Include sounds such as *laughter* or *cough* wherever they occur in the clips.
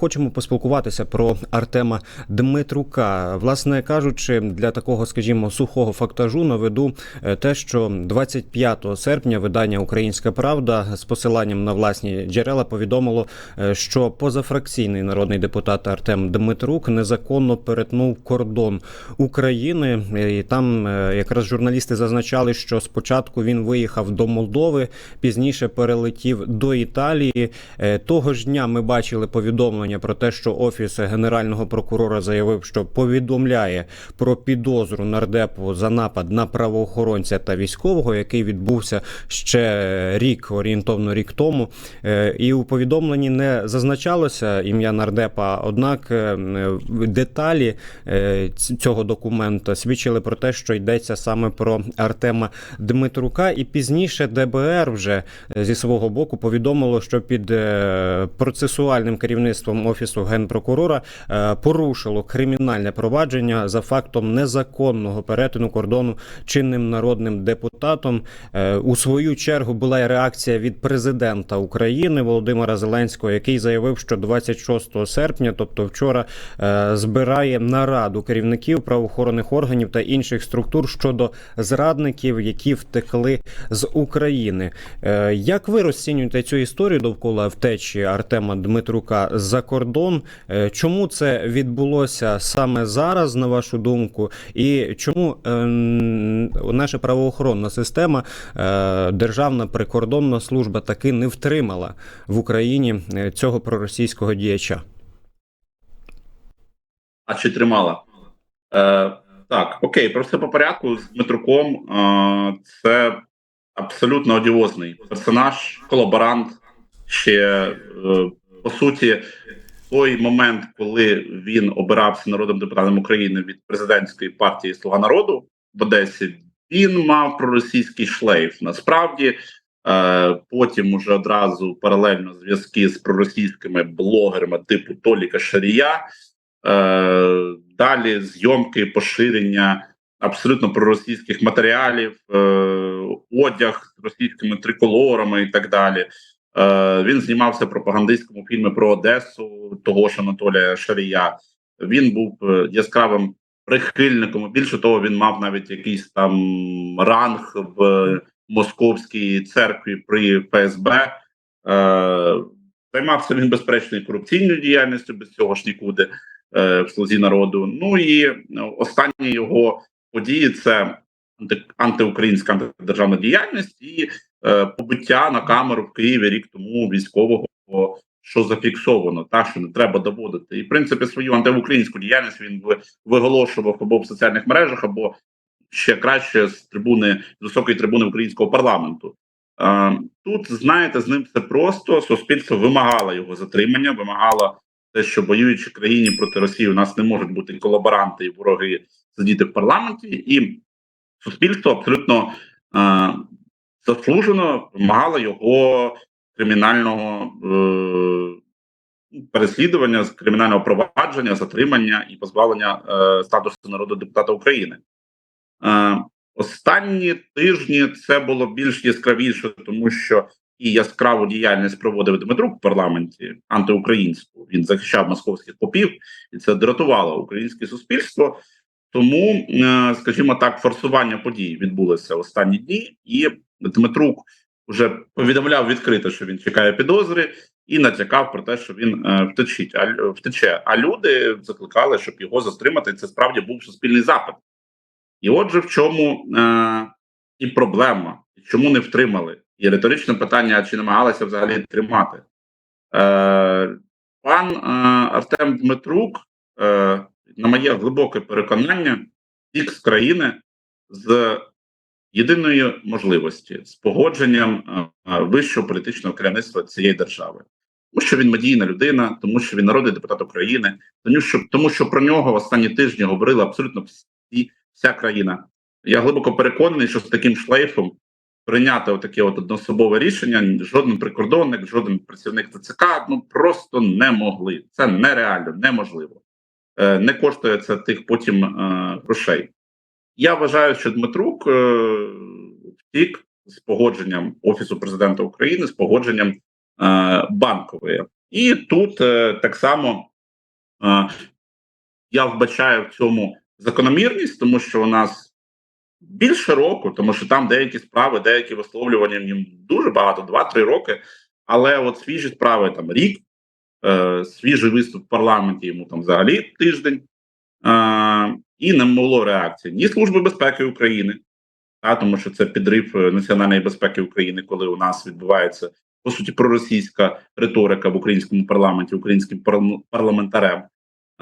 Хочемо поспілкуватися про Артема Дмитрука. Власне кажучи, для такого, скажімо, сухого фактажу наведу е, те, що 25 серпня видання Українська Правда з посиланням на власні джерела повідомило, е, що позафракційний народний депутат Артем Дмитрук незаконно перетнув кордон України. Е, І там якраз журналісти зазначали, що спочатку він виїхав до Молдови, пізніше перелетів до Італії. Того ж дня ми бачили повідомлення про те, що офіс генерального прокурора заявив, що повідомляє про підозру нардепу за напад на правоохоронця та військового, який відбувся ще рік, орієнтовно рік тому. Е, І у повідомленні не зазначалося ім'я нардепа. Однак е, деталі е, цього документа свідчили про те, що йдеться саме про Артема Дмитрука, і пізніше ДБР вже зі свого боку повідомило, що під процесуальним керівництвом офісу генпрокурора е, порушило кримінальне провадження за фактом незаконного перетину кордону чинним народним депутатом. Е, У свою чергу була й реакція від президента України Володимира Зеленського, який заявив, що 26 серпня, тобто вчора, е, збирає нараду керівників правоохоронних органів та інших структур щодо зрадників, які втекли з України. Як ви розцінюєте цю історію довкола втечі Артема Дмитрука за кордон? Е, Чому це відбулося саме зараз, на вашу думку? І чому е, наша правоохоронна система, е, Державна прикордонна служба таки не втримала в Україні е, цього проросійського діяча? А чи тримала? Е, так, окей, про все по порядку з Дмитруком. Е, це абсолютно одіозний персонаж, колаборант. Ще по суті, той момент, коли він обирався народним депутатом України від президентської партії Слуга народу в Одесі, він мав проросійський шлейф. Насправді, е, потім уже одразу паралельно зв'язки з проросійськими блогерами типу Толіка Шарія. Е, далі зйомки, поширення абсолютно проросійських матеріалів, е, одяг з російськими триколорами і так далі. Е, він знімався пропагандистському фільмі про Одесу, того ж Анатолія Шарія. Він був е, яскравим прихильником. Більше того, він мав навіть якийсь там ранг в московській церкві при ФСБ. Е, Займався він безперечно корупційною діяльністю, без цього ж нікуди в слузі народу. Ну і останні його події це анти- антиукраїнська антидержавна діяльність і побиття на камеру в Києві рік тому військового, що зафіксовано, так що не треба доводити. І в принципі свою антиукраїнську діяльність він виголошував або в соціальних мережах, або ще краще з трибуни з високої трибуни українського парламенту. Е, Тут знаєте, з ним все просто. Суспільство вимагало його затримання, вимагало те, що воюючи країні проти Росії, у нас не можуть бути колаборанти і вороги сидіти в парламенті, і суспільство абсолютно е, заслужено вимагало його кримінального е, переслідування, кримінального провадження, затримання і позбавлення е, статусу народного депутата України. Е, Останні тижні це було більш яскравіше, тому що і яскраву діяльність проводив Дмитрук в парламенті антиукраїнську. Він захищав московських попів, і це дратувало українське суспільство. Тому, е, скажімо так, форсування подій відбулося останні дні, і Дмитрук вже повідомляв відкрито, що він чекає підозри, і натякав про те, що він е, втечить, а втече. А люди закликали, щоб його затримати. Це справді був суспільний запит. І отже, в чому е, і проблема, чому не втримали? І риторичне питання: чи намагалися взагалі тримати? Е, пан е, Артем Дмитрук, е, на моє глибоке переконання, з країни з єдиної можливості з погодженням е, е, вищого політичного керівництва цієї держави. Тому що він медійна людина, тому що він народний депутат України, тому що тому що про нього в останні тижні говорили абсолютно всі вся країна. Я глибоко переконаний, що з таким шлейфом прийняти отаке от одноособове рішення жоден прикордонник, жоден працівник ТЦК ну просто не могли. Це нереально, неможливо. Е, не коштує це тих потім е, грошей. Я вважаю, що Дмитрук е, втік з погодженням Офісу президента України, з погодженням е, банкової. І тут е, так само я вбачаю в цьому закономірність, тому що у нас більше року, тому що там деякі справи, деякі висловлювання їм дуже багато, 2-3 роки. Але от свіжі справи там рік, свіжий виступ в парламенті йому там взагалі тиждень, і не було реакції ні Служби безпеки України, та, тому що це підрив е, національної безпеки України, коли у нас відбувається по суті проросійська риторика в українському парламенті, українським парламентарем.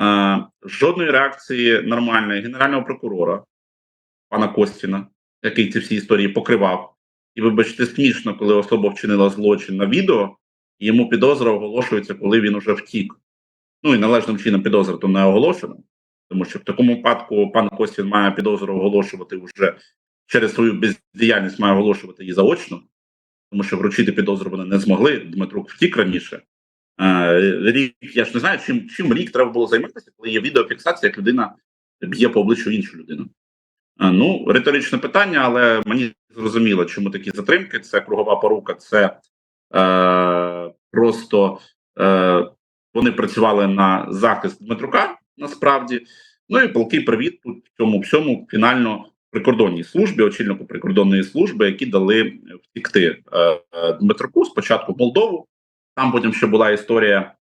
Е, жодної реакції нормальної генерального прокурора пана Костіна, який ці всі історії покривав. І вибачте, смішно, коли особа вчинила злочин на відео, і йому підозра оголошується, коли він уже втік. Ну і належним чином підозра то не оголошена, тому що в такому випадку пан Костін має підозру оголошувати вже через свою бездіяльність, має оголошувати її заочно, тому що вручити підозру вони не змогли. Дмитрук втік раніше. Е, рік, я ж не знаю, чим, чим рік треба було займатися, коли є відеофіксація, як людина б'є по обличчю іншу людину. Е, Ну, риторичне питання, але мені зрозуміло, чому такі затримки. Це кругова порука, це е, просто е, вони працювали на захист Дмитрука насправді. Ну і полки привіт тут в цьому всьому фінально прикордонній службі, очільнику прикордонної служби, які дали втікти е, е, Дмитруку спочатку Молдову. Там потім ще була історія,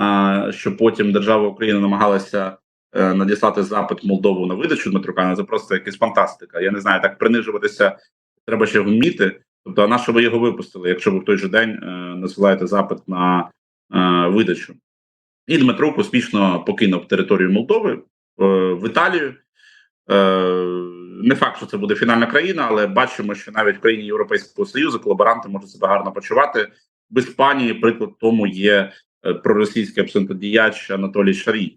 е, що потім держава Україна намагалася е, надіслати запит Молдову на видачу Дмитрука. Ну, Це просто якась фантастика. Я не знаю, так принижуватися треба ще вміти. Тобто, а на що ви його випустили, якщо ви в той же день е, насилаєте запит на е, видачу? І Дмитрук успішно покинув територію Молдови е, в Італію. Е, не факт, що це буде фінальна країна, але бачимо, що навіть в країні Європейського Союзу колаборанти можуть себе гарно почувати. В Іспанії приклад тому є е, проросійський абсентодіяч Анатолій Шарій,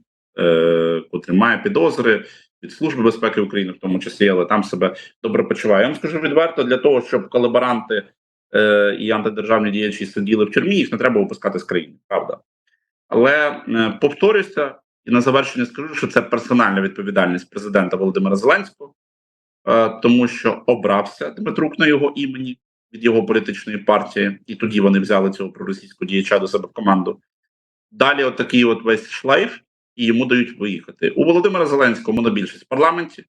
котрий має підозри від Служби безпеки України, в тому числі, але там себе добре почуває. Я вам скажу відверто, для того, щоб колаборанти і антидержавні діячі сиділи в тюрмі, їх не треба випускати з країни, правда. Але е, повторюся і на завершення скажу, що це персональна відповідальність президента Володимира Зеленського, е, тому що обрався Дмитрук на його імені від його політичної партії, і тоді вони взяли цього проросійського діяча до себе в команду. Далі, отакий от весь шлейф, і йому дають виїхати. У Володимира Зеленського монобільшість в парламенті.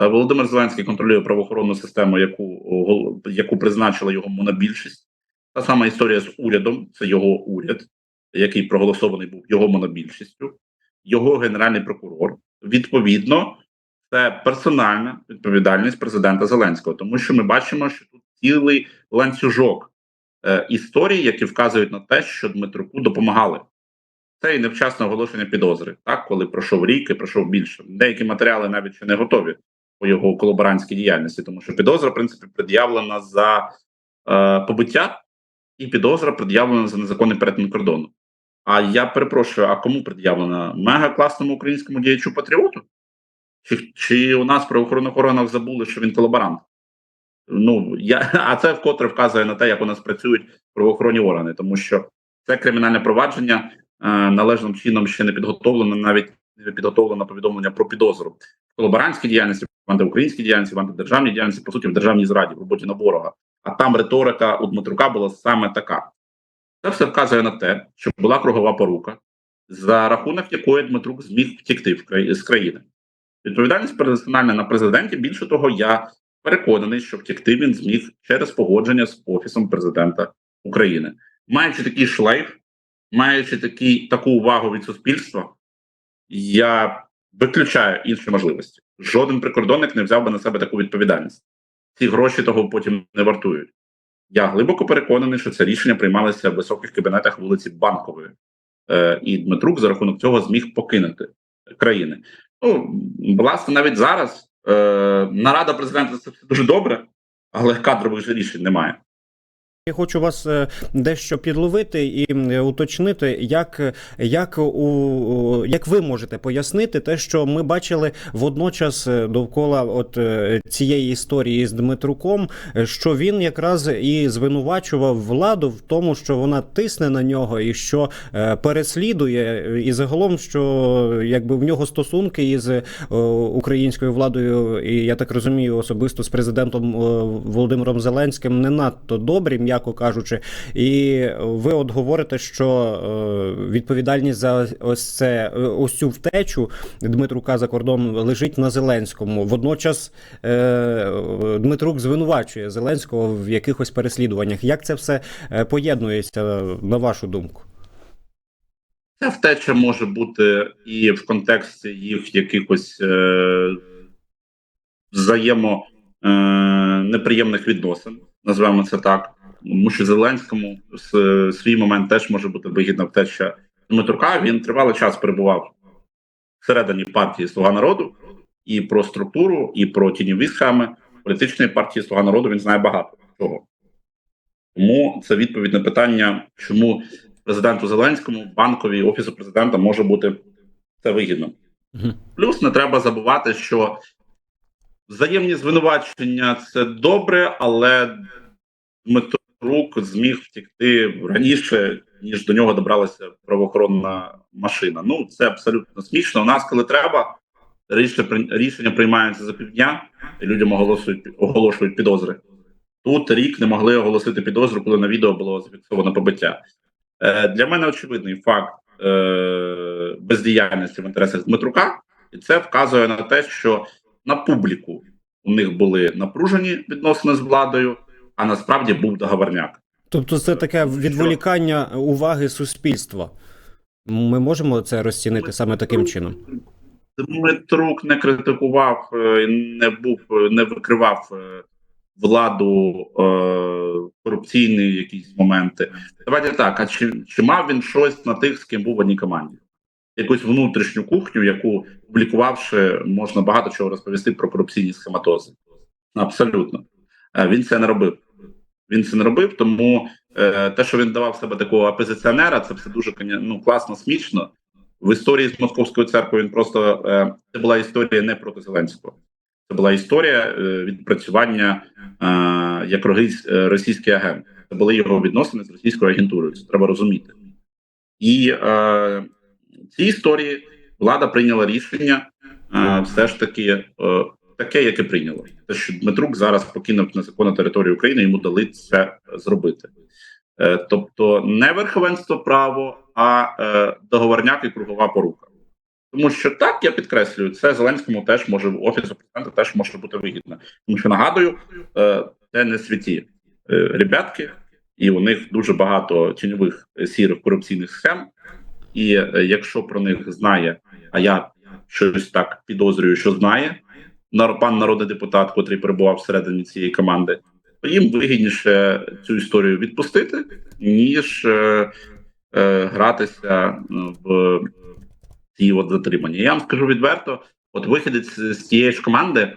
Е, Володимир Зеленський контролює правоохоронну систему, яку, яку призначила його монобільшість. Та сама історія з урядом, це його уряд, який проголосований був його монобільшістю, його генеральний прокурор. Відповідно, це персональна відповідальність президента Зеленського, тому що ми бачимо, що тут цілий ланцюжок е, історій, які вказують на те, що Дмитруку допомагали. Це і невчасне оголошення підозри, так коли пройшов рік і пройшов більше. Деякі матеріали навіть ще не готові по його колаборантській діяльності, тому що підозра, в принципі, пред'явлена за е, побиття, і підозра пред'явлена за незаконний перетин кордону. А я перепрошую, а кому пред'явлена? Мега класному українському діячу патріоту? Чи, чи у нас в правоохоронних органах забули, що він колаборант? Ну я *laughs* а це вкотре вказує на те, як у нас працюють правоохоронні органи, тому що це кримінальне провадження е, належним чином ще не підготовлено, навіть не підготовлено повідомлення про підозру в колаборантській діяльності, в антиукраїнській діяльності, в антидержавній діяльності, по суті, в державній зраді, в роботі на ворога. А там риторика у Дмитрука була саме така. Це все вказує на те, що була кругова порука, за рахунок якої Дмитрук зміг втікти з країни. Відповідальність персональна на президенті. Більше того, я переконаний, що втекти він зміг через погодження з офісом президента України, маючи такий шлейф, маючи такий, таку увагу від суспільства, я виключаю інші можливості. Жоден прикордонник не взяв би на себе таку відповідальність. Ці гроші того потім не вартують. Я глибоко переконаний, що це рішення приймалося в високих кабінетах вулиці Банкової, е, і Дмитрук за рахунок цього зміг покинути країни. Ну, власне, навіть зараз е, нарада президента це дуже добре, але кадрових же рішень немає. Я хочу вас е, дещо підловити і уточнити, як, як, у, як ви можете пояснити те, що ми бачили водночас е, довкола от е, цієї історії з Дмитруком, що він якраз і звинувачував владу в тому, що вона тисне на нього і що переслідує, і загалом, що якби в нього стосунки із українською владою, і я так розумію, особисто з президентом Володимиром Зеленським не надто добрі, м'яко кажучи. І ви от говорите, що е, відповідальність за ось це е, ось цю втечу Дмитрука за кордон лежить на Зеленському. Водночас е, Дмитрук звинувачує Зеленського в якихось переслідуваннях. Як це все поєднується, на вашу думку? Ця втеча може бути і в контексті їх якихось е, взаємо е, неприємних відносин, назвемо це так. Тому що Зеленському в свій момент теж може бути вигідна втеча Дмитрука. Він тривалий час перебував всередині партії Слуга народу і про структуру, і про тіньові схеми політичної партії Слуга народу він знає багато чого. Тому це відповідь на питання, чому президенту Зеленському, банкові офісу президента може бути це вигідно. Плюс не треба забувати, що взаємні звинувачення це добре, але Дмитрук зміг втекти раніше, ніж до нього добралася правоохоронна машина. Ну це абсолютно смішно. У нас, коли треба, рішення приймаються за півдня, і людям оголошують, оголошують підозри. Тут рік не могли оголосити підозру, коли на відео було зафіксовано побиття. Е, Для мене очевидний факт е, бездіяльності в інтересах Дмитрука, і це вказує на те, що на публіку у них були напружені відносини з владою, а насправді був договорняк. Тобто, це таке відволікання уваги суспільства. Ми можемо це розцінити саме таким чином. Дмитрук не критикував, е, не був, не викривав е, владу е, корупційні якісь моменти. Давайте так. А чи, чи мав він щось на тих, з ким був в одній команді? Якусь внутрішню кухню, яку публікувавши, можна багато чого розповісти про корупційні схематози. Абсолютно. Е, Він це не робив. Він це не робив, тому е, те, що він давав себе такого опозиціонера, це все дуже ну, класно, смішно. В історії з московською церквою він просто е, це була історія не проти Зеленського. Це була історія е, відпрацювання е, як е, російський агент. Це були його відносини з російською агентурою. Це треба розуміти. І е, в цій історії влада прийняла рішення е, все ж таки е, таке, яке прийняло. Те, що Дмитрук зараз покинув незаконну територію України, йому дали це зробити. Е, тобто не верховенство право, а е, договорняк і кругова порука. Тому що так я підкреслюю, це Зеленському теж може офісу президента теж може бути вигідно. Тому що нагадую, це не святі е, ребятки, і у них дуже багато тіньових сірих корупційних схем. І якщо про них знає, а я щось так підозрюю, що знає пан народний депутат, котрий перебував всередині цієї команди, то їм вигідніше цю історію відпустити, ніж е, е, гратися е, в ці от затримання. Я вам скажу відверто: от вихідець з тієї ж команди,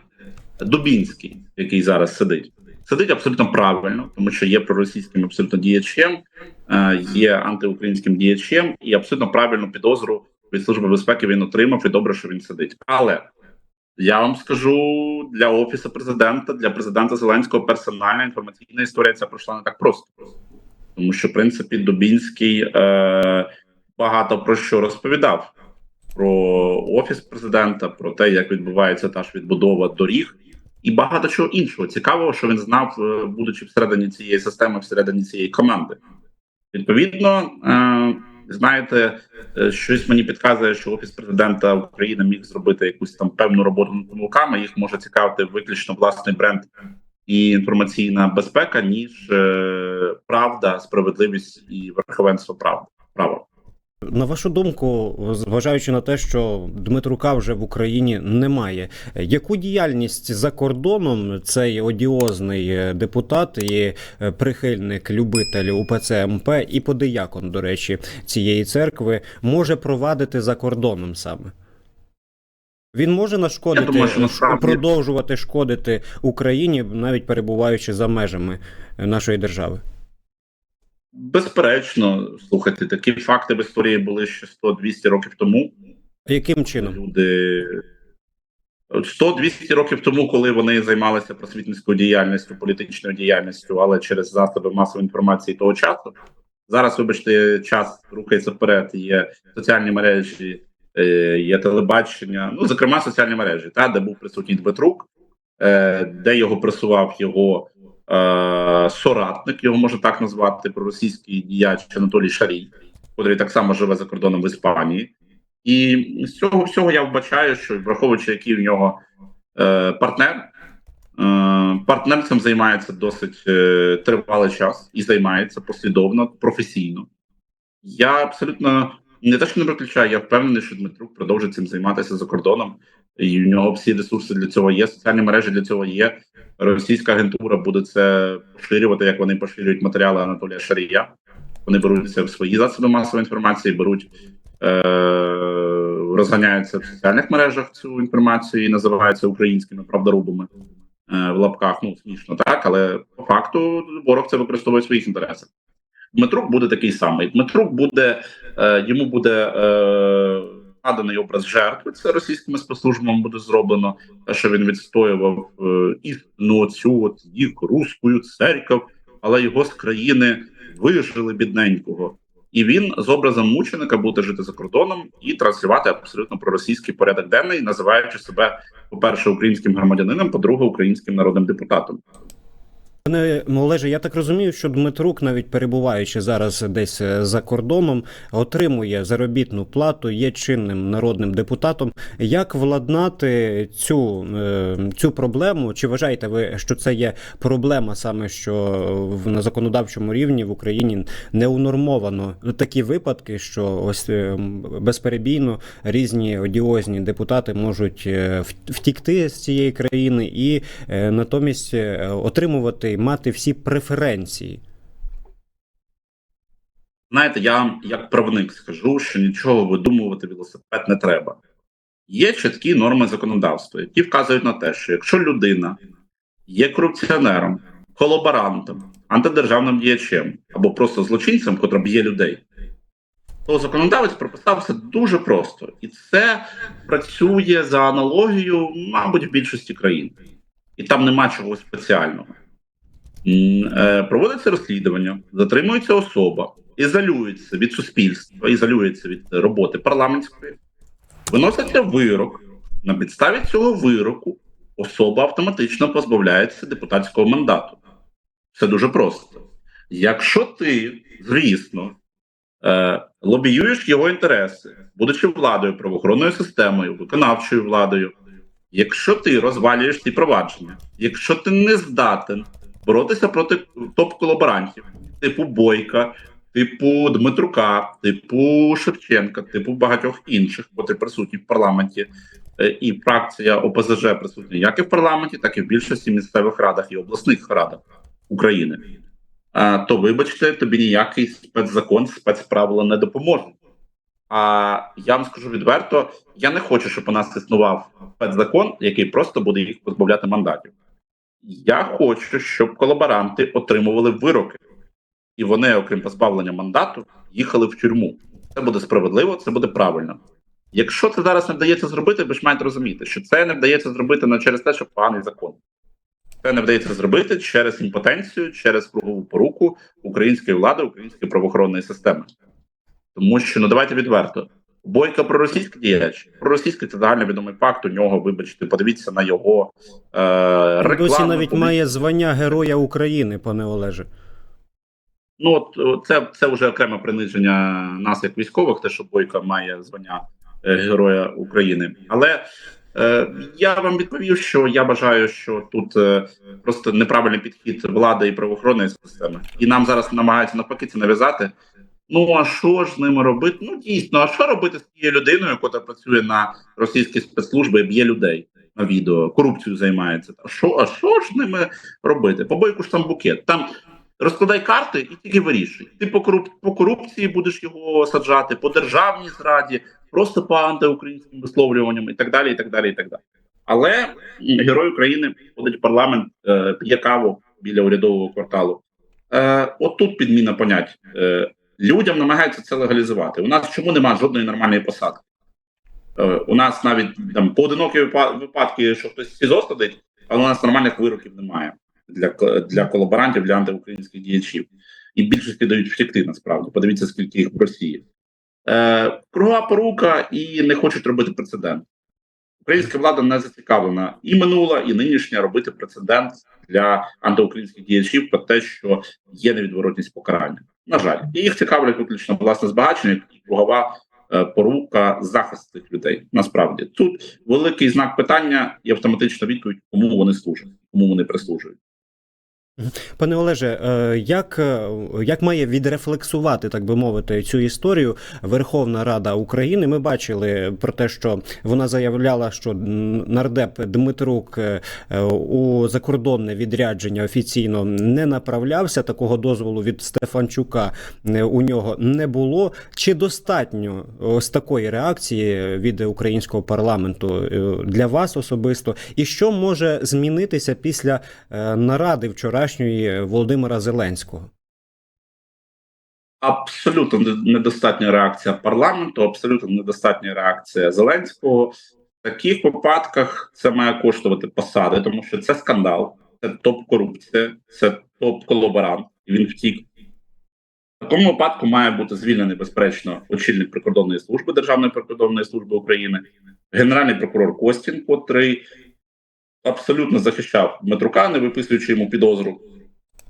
Дубінський, який зараз сидить, сидить абсолютно правильно, тому що є проросійським абсолютно діячем, е, є антиукраїнським діячем, і абсолютно правильну підозру від служби безпеки він отримав, і добре, що він сидить. Але я вам скажу для офісу президента, для президента Зеленського персональна інформаційна історія ця пройшла не так просто, тому що в принципі Дубінський е, багато про що розповідав про офіс президента, про те, як відбувається та ж відбудова доріг, і багато чого іншого цікавого, що він знав, е, будучи всередині цієї системи, всередині цієї команди. Відповідно, е, знаєте, е, щось мені підказує, що офіс президента України міг зробити якусь там певну роботу над помилками. Їх може цікавити виключно власний бренд і інформаційна безпека, ніж е, правда, справедливість і верховенство права. права. На вашу думку, зважаючи на те, що Дмитрука вже в Україні немає, яку діяльність за кордоном цей одіозний е, депутат і е, прихильник любитель УПЦ МП і подиякон, до речі, цієї церкви може провадити за кордоном саме? Він може нашкодити думаю, насправді- продовжувати шкодити Україні, навіть перебуваючи за межами нашої держави. Безперечно, слухайте, такі факти в історії були ще 100-200 років тому. Яким чином? Люди 100-200 років тому, коли вони займалися просвітницькою діяльністю, політичною діяльністю, але через засоби масової інформації того часу. Зараз, вибачте, час рухається вперед. Є соціальні мережі, е, є телебачення. Ну, зокрема, соціальні мережі, та де був присутній Дмитрук, е, де його пресував його соратник, його можна так назвати, проросійський діяч Анатолій Шарій, який так само живе за кордоном в Іспанії. І з цього всього я вбачаю, що враховуючи, який в нього е, партнер, е, партнер цим займається досить е, тривалий час і займається послідовно, професійно. Я абсолютно не те, що не виключаю, я впевнений, що Дмитрук продовжить цим займатися за кордоном, і в нього всі ресурси для цього є. Соціальні мережі для цього є. Російська агентура буде це поширювати, як вони поширюють матеріали Анатолія Шарія. Вони беруть це в свої засоби масової інформації, беруть, е- розганяються в соціальних мережах цю інформацію і називаються українськими правдорубами е- в лапках. Ну смішно, так, але по факту ворог це використовує в своїх інтересах. Дмитрук буде такий самий. Дмитрук буде е, йому буде е, наданий образ жертви. Це російськими спецслужбами буде зроблено. Те, що він відстоював е, істину цю от їх руську церкву, але його з країни вижили бідненького. І він з образом мученика буде жити за кордоном і транслювати абсолютно проросійський порядок денний, називаючи себе, по-перше, українським громадянином, по-друге, українським народним депутатом. Пане Олеже, я так розумію, що Дмитрук, навіть перебуваючи зараз десь е, за кордоном, отримує заробітну плату, є чинним народним депутатом. Як владнати цю, е, цю проблему? Чи вважаєте ви, що це є проблема саме, що в на законодавчому рівні в Україні не унормовано такі випадки, що ось е, безперебійно різні одіозні депутати можуть втікти з цієї країни і натомість отримувати мати всі преференції. Знаєте, я як правник скажу, що нічого видумувати велосипед не треба. Є чіткі норми законодавства, які вказують на те, що якщо людина є корупціонером, колаборантом, антидержавним діячем або просто злочинцем, котра б'є людей, то законодавець прописав все дуже просто, і це працює за аналогією, мабуть, в більшості країн, і там нема чого спеціального. Е, Проводиться розслідування, затримується особа, ізолюється від суспільства, ізолюється від роботи парламентської, виноситься вирок. На підставі цього вироку особа автоматично позбавляється депутатського мандату. Це дуже просто. Якщо ти, звісно, е, лобіюєш його інтереси, будучи владою, правоохоронною системою, виконавчою владою, якщо ти розвалюєш ці провадження, якщо ти не здатен боротися проти топ-колаборантів, типу Бойка, типу Дмитрука, типу Шевченка, типу багатьох інших, бо ти присутній в парламенті, е, і фракція ОПЗЖ присутня як і в парламенті, так і в більшості місцевих радах і обласних радах України. А, то вибачте, тобі ніякий спецзакон, спецправила не допоможуть. А я вам скажу відверто: я не хочу, щоб у нас існував спецзакон, який просто буде їх позбавляти мандатів. Я хочу, щоб колаборанти отримували вироки, і вони, окрім позбавлення мандату, їхали в тюрму. Це буде справедливо, це буде правильно. Якщо це зараз не вдається зробити, ви ж маєте розуміти, що це не вдається зробити не через те, що поганий закон. Це не вдається зробити через імпотенцію, через кругову поруку української влади, української правоохоронної системи. Тому що ну давайте відверто. Бойка проросійський діяч. Проросійський це загальновідомий факт. У нього, вибачте, подивіться на його е, рекламу. Досі навіть має звання Героя України, пане Олеже. Ну от це, це вже окреме приниження нас, як військових, те, що Бойка має звання е, Героя України. Але е, я вам відповів, що я бажаю, що тут е, просто неправильний підхід влади і правоохоронної системи, і нам зараз намагаються навпаки це нав'язати. Ну а що ж з ними робити? Ну дійсно, а що робити з тією людиною, яка працює на російські спецслужби б'є людей на відео, корупцією займається? А що, а що ж з ними робити? По бойку ж там букет. Там розкладай карти і тільки вирішуй. Ти по, коруп... по корупції будеш його саджати, по державній зраді, просто по антиукраїнським висловлюванням і так далі. і так далі, і так далі. Але герой України ходить в парламент, е, п'є каву біля урядового кварталу. Е, от тут підміна понять. Е, людям намагаються це легалізувати. У нас чому немає жодної нормальної посадки? Е, у нас навіть там поодинокі випадки, що хтось в СІЗО сидить, але у нас нормальних вироків немає для, для колаборантів, для антиукраїнських діячів. І більшості дають втекти насправді. Подивіться, скільки їх в Росії. Е, кругова порука і не хочуть робити прецедент. Українська влада не зацікавлена і минула, і нинішня робити прецедент для антиукраїнських діячів про те, що є невідворотність покарання. На жаль, і їх цікавлять виключно власне збагачення кругова е, порука захист цих людей. Насправді тут великий знак питання і автоматична відповідь, кому вони служать, кому вони прислужують. Пане Олеже, е, як, е, як має відрефлексувати, так би мовити, цю історію Верховна Рада України? Ми бачили про те, що вона заявляла, що нардеп Дмитрук е, у закордонне відрядження офіційно не направлявся. Такого дозволу від Стефанчука у нього не було. Чи достатньо ось такої реакції від українського парламенту для вас особисто? І що може змінитися після наради вчорашньої Володимира Зеленського? Абсолютно недостатня реакція парламенту, абсолютно недостатня реакція Зеленського. В таких випадках це має коштувати посади, тому що це скандал, це топ-корупція, це топ-колаборант. Він втік. В такому випадку має бути звільнений безперечно очільник прикордонної служби Державної прикордонної служби України, генеральний прокурор Костін, котрий абсолютно захищав Дмитрука, не виписуючи йому підозру.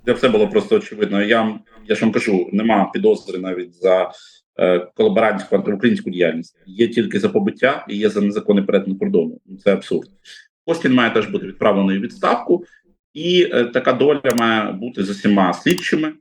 Де все було просто очевидно. Я, я ж вам кажу, нема підозри навіть за е, колаборантську антиукраїнську діяльність. Є тільки за побиття і є за незаконний перетин кордону. Ну, Це абсурд. Костін має теж бути відправлений у відставку, і е, така доля має бути з усіма слідчими,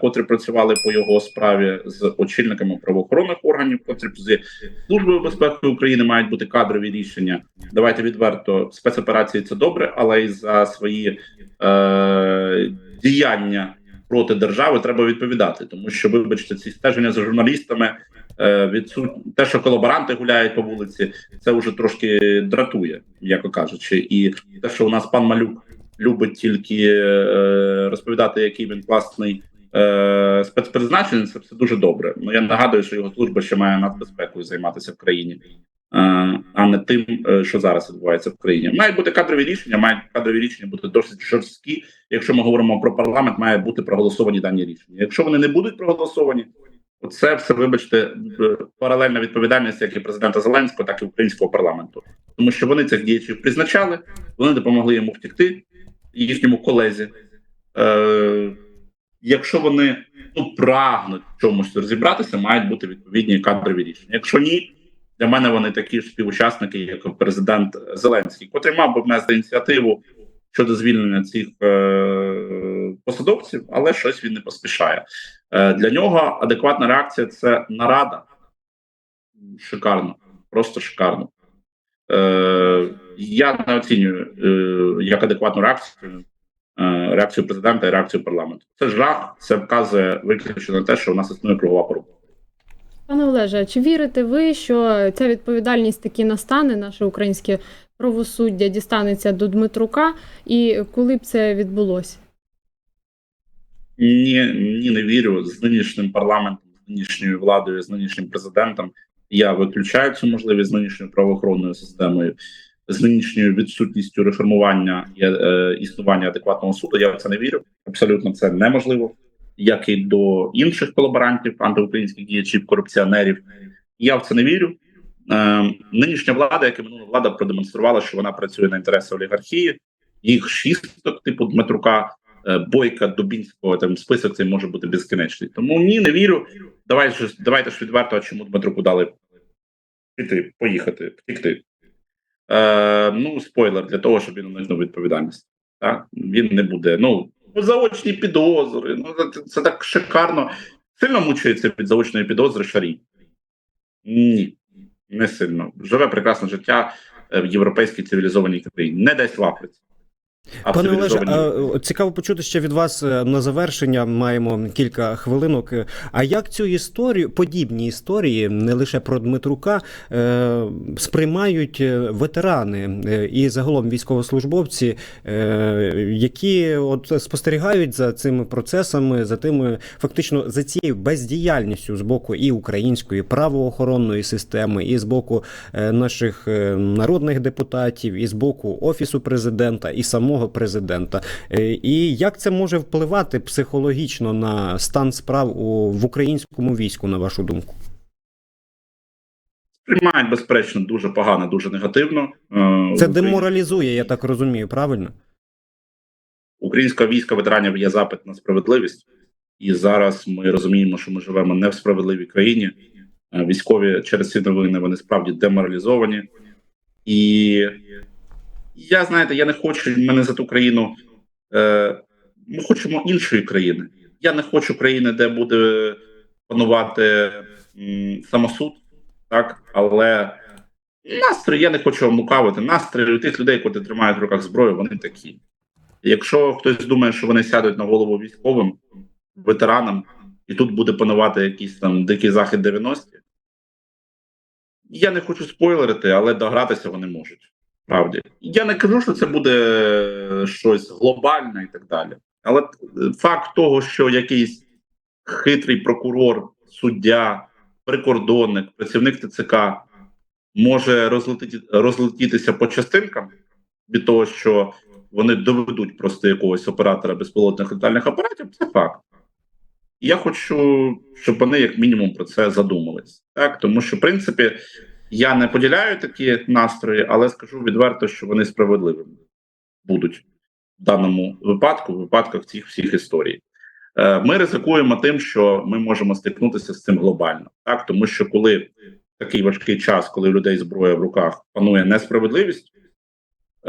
котрі працювали по його справі, з очільниками правоохоронних органів, котрі з службою безпеки України мають бути кадрові рішення. Давайте відверто спецоперації це добре, але й за свої е, діяння проти держави треба відповідати, тому що, вибачте, ці стеження за журналістами. е, Відсут... те, що колаборанти гуляють по вулиці, це вже трошки дратує, м'яко кажучи, і те, що у нас пан Малюк любить тільки е, розповідати, який він класний е, спецпризначенець, це дуже добре. Ну я нагадую, що його служба ще має нацбезпекою займатися в країні, е, а не тим, е, що зараз відбувається в країні. Мають бути кадрові рішення, мають кадрові рішення бути досить жорсткі. Якщо ми говоримо про парламент, має бути проголосовані дані рішення. Якщо вони не будуть проголосовані, це все, вибачте, е, паралельна відповідальність як і президента Зеленського, так і українського парламенту, тому що вони цих діячів призначали, вони допомогли йому втекти їхньому колезі. Якщо вони ну, прагнуть чомусь розібратися, мають бути відповідні кадрові рішення. Якщо ні, для мене вони такі ж співучасники, як президент Зеленський, котрий мав би внести ініціативу щодо звільнення цих е, посадовців, але щось він не поспішає. Е, для нього адекватна реакція це нарада. Шикарно, просто шикарно. Е, я не оцінюю е, як адекватну реакцію реакцію президента і реакцію парламенту. Це жах, це вказує виключно на те, що у нас існує кругова порука. Пане Олеже, чи вірите ви, що ця відповідальність таки настане, наше українське правосуддя дістанеться до Дмитрука, і коли б це відбулося? Ні, ні, не вірю. З нинішнім парламентом, з нинішньою владою, з нинішнім президентом я виключаю цю можливість з нинішньою правоохоронною системою, з нинішньою відсутністю реформування і е, існування адекватного суду. Я в це не вірю. Абсолютно це неможливо, як і до інших колаборантів, антиукраїнських діячів, корупціонерів. Я в це не вірю. Е, нинішня влада, як і минула влада, продемонструвала, що вона працює на інтереси олігархії. Їх шісток, типу Дмитрука, е, Бойка, Дубінського, там список цей може бути безкінечний. Тому ні, не вірю. Давай ж давайте ж відверто, чому Дмитруку дали піти, поїхати, втікти. Е, ну, спойлер для того, щоб він уникнув відповідальність. Так? Він не буде. Ну, заочні підозри. Ну, це, це так шикарно. Сильно мучається від заочної підозри шарі? Ні, не сильно. Живе прекрасне життя е, в європейській цивілізованій країні. Не десь в А в Пане Олеже, цікаво почути ще від вас е, на завершення. Маємо кілька хвилинок. А як цю історію, подібні історії, не лише про Дмитрука, е, сприймають е, ветерани і загалом військовослужбовці, які от спостерігають за цими процесами, за тими фактично за цією бездіяльністю з боку і української правоохоронної системи, і з боку наших народних депутатів, і з боку офісу президента, і самого президента. Е, І як це може впливати психологічно на стан справ у в українському війську, на вашу думку? Сприймають, безперечно, дуже погано, дуже негативно. Е, Це деморалізує, я так розумію, правильно? українського війська ветеранів є запит на справедливість, і зараз ми розуміємо, що ми живемо не в справедливій країні. Е, Військові через ці новини вони справді деморалізовані. І я знаєте, я не хочу мене за ту країну. Е, ми хочемо іншої країни. Я не хочу країни, де буде панувати м, самосуд, так але настрій, я не хочу вам лукавити. Настрій у тих людей, які тримають в руках зброю, вони такі. Якщо хтось думає, що вони сядуть на голову військовим ветеранам, і тут буде панувати якийсь там дикий захід 90-ті, я не хочу спойлерити, але догратися вони можуть. Правді. Я не кажу, що це буде щось глобальне і так далі. Але факт того, що якийсь хитрий прокурор, суддя, прикордонник, працівник ТЦК може розлетіти, розлетітися по частинкам від того, що вони доведуть просто якогось оператора безпілотних летальних апаратів, це факт. І я хочу, щоб вони як мінімум про це задумались. Так, тому що, в принципі, я не поділяю такі настрої, але скажу відверто, що вони справедливими будуть в даному випадку, в випадках цих всіх історій. Е, Ми ризикуємо тим, що ми можемо стикнутися з цим глобально, так тому що коли такий важкий час, коли у людей зброя в руках панує несправедливість,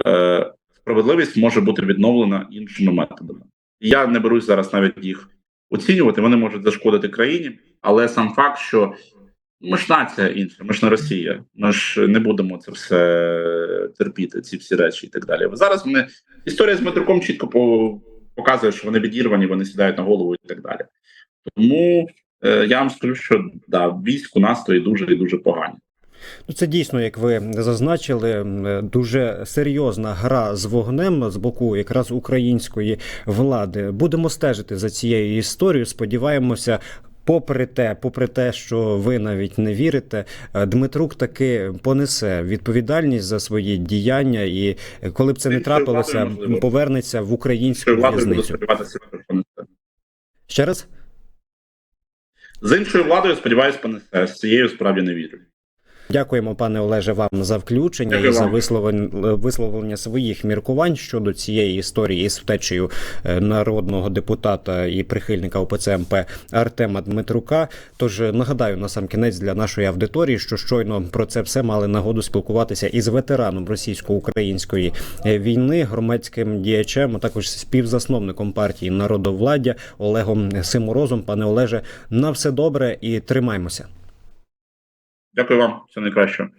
е, справедливість може бути відновлена іншими методами. Я не берусь зараз навіть їх оцінювати. Вони можуть зашкодити країні, але сам факт, що ми ж нація інша, ми ж не Росія. Ми ж не будемо це все терпіти, ці всі речі і так далі. Зараз вони історія з Дмитруком чітко по- показує, що вони відірвані, вони сідають на голову і так далі. Тому е, я вам скажу, що да, війську настрої дуже і дуже погані. Ну, це дійсно, як ви зазначили, дуже серйозна гра з вогнем з боку якраз української влади. Будемо стежити за цією історією. Сподіваємося. Попри те, попри те, що ви навіть не вірите, е, Дмитрук таки понесе відповідальність за свої діяння, і е, коли б це не трапилося, повернеться в українську в'язницю. Ще раз. З іншою владою, сподіваюсь, понесе. З цією справді не вірю. Дякуємо, пане Олеже, вам за включення Дякую і за висловлення, висловлення своїх міркувань щодо цієї історії із втечею е, народного депутата і прихильника ОПЦ МП Артема Дмитрука. Тож е, нагадаю на сам кінець для нашої аудиторії, що щойно про це все мали нагоду спілкуватися із ветераном російсько-української е, війни, громадським діячем, а також співзасновником партії народовладдя Олегом Симорозом. Пане Олеже, на все добре і тримаймося. Дякую вам, все найкраще.